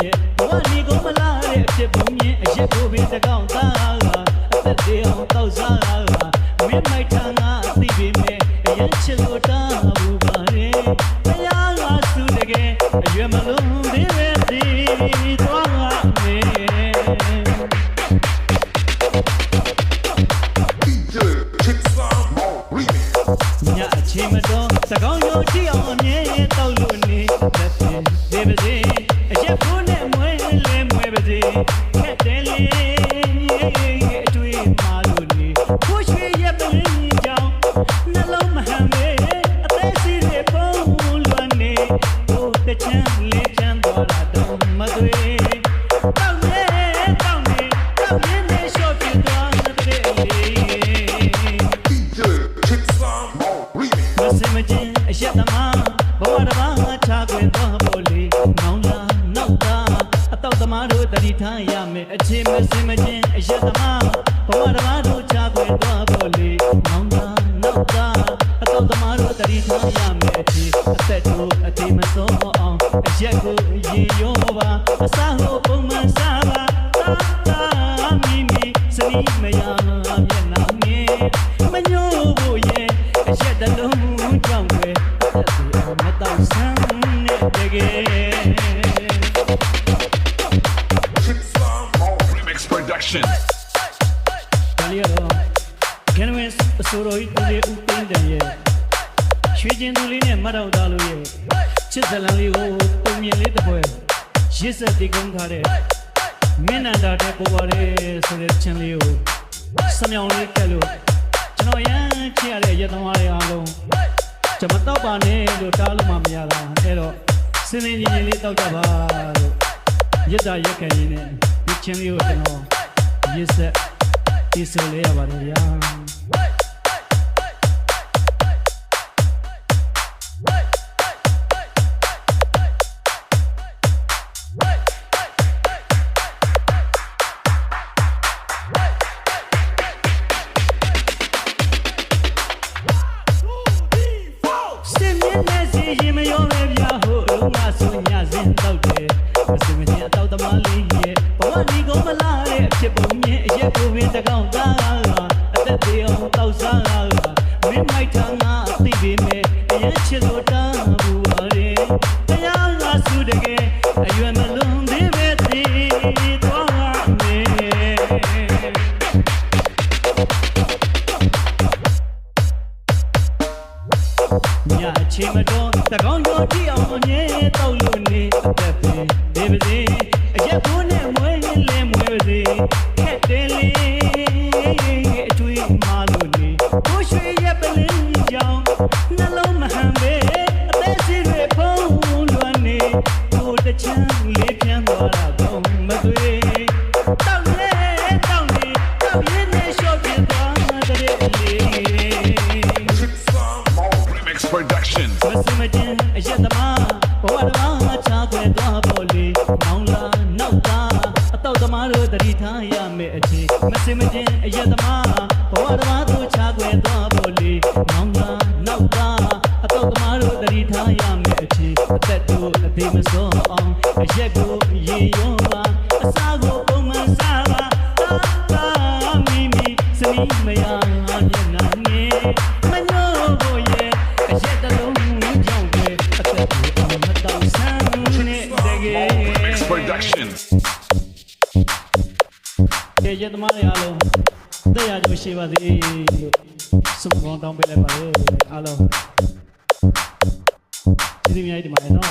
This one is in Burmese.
ရဲ့ဘဝနေကုန်မလားတဲ့အဖြစ်ပုံမြင်အရက်ကိုပဲသကောင်သားကအသက်သေးအောင်တောက်စားလာမင်းမိုက်ထားငါအသိပေမဲ့အရက်ချစ်လို့တာဘူးပါလေတရားကစုတကယ်အရွယ်မလုံးသေးပဲဒီသွားငါနေညအချိန်မတော်သကောင်ရောကြည့်အောင် ထားရမယ်အချင်းမစင်မချင်းအရက်သမားဘဝတစ်ပါးတို့ချခွေသွား More Remix Production. ဒါလေးကတော့ဂန်ဝင်းအစိုးရကြီးတူလေးဦးသိန်းတယ်ရဲ့ရွှေချင်းသူလေးနဲ့မတ်တော်သားလို့ရဲ့ချစ်ဇလန်လေးကိုပုံမြင်လေးတစ်ပွဲ ရစ်ဆက်တည်ကုန်းထားတဲ့မင်းနန္ဒာတဲ့ပေါ်ပါတဲ့ဆိုတဲ့ချင်းလေးကိုစမြောင်လေးကက်လို့ကျွန်တော်ရမ်းချစ်ရတဲ့ရက်သမားတွေအားလုံးကျွန်မတော့ပါနဲ့လို့တားလို့မှမရတာအဲ့တော့စင်းစင်းကြီးကြီးလေးတောက်ကြပါလို့ရစ်တာရက်ခံရင်းနဲ့ဒီချင်းလေးကိုကျွန်တော်ရစ်ဆက်ဒီဆိုလေးရပါတယ်ဗျာ တယ်မစင်မချင်းအတောက်သမားလေးရဲ့ဘဝဒီကိုမလာတဲ့အဖြစ်ပုံမြင်အရက်ကိုပင်တကောင်သားအသက်သေးအောင်တောက်စားမင်းမိုက်ထန်ကအသိပေမဲ့အရင်ချစ်လို့တာဘူးပါလေတရားကစုတကယ်အရွယ် ညအချိန်မတော်တကောင်းရောကြည့်အောင်အမြဲတောက်လို့နေအသက်ပင်ဒီပါစေအရက်ကိုနဲ့မွေးလဲမွေးပါစေခက်တယ်လေအတွေ့မှလို့နေကိုရွှေရက်ပလင်းကြောင်နှလုံးမဟန်ပဲအသက်စီတွေဖုံးလွမ်းနေကိုတချမ်းလေးပြန်သွားတာတော့မသွေတောက်လေတောက်နေတောက်ရင်းနဲ့ရှော့ပြသွား မစမချင်းအရက်သမားဘဝတစ်ပါးတို့ချခွဲသွားဖို့လေမောင်လာနောက်သားအတော့သမားတို့တတိထားရမယ်အချင်းအသက်တို့အသေးမစောအောင်အရက်ကိုရေရောပါအစားကိုပုံမှန်စားပါတာတာမိမိစနီးမရ ကဲရက်သမားတွေအားလုံးတရားကြိုရှိပါစေလို့ဆုမကောင်းတောင်းပေးလိုက်ပါလေအားလုံးကျေးဇူးများကြီးတင်ပါတယ်နော်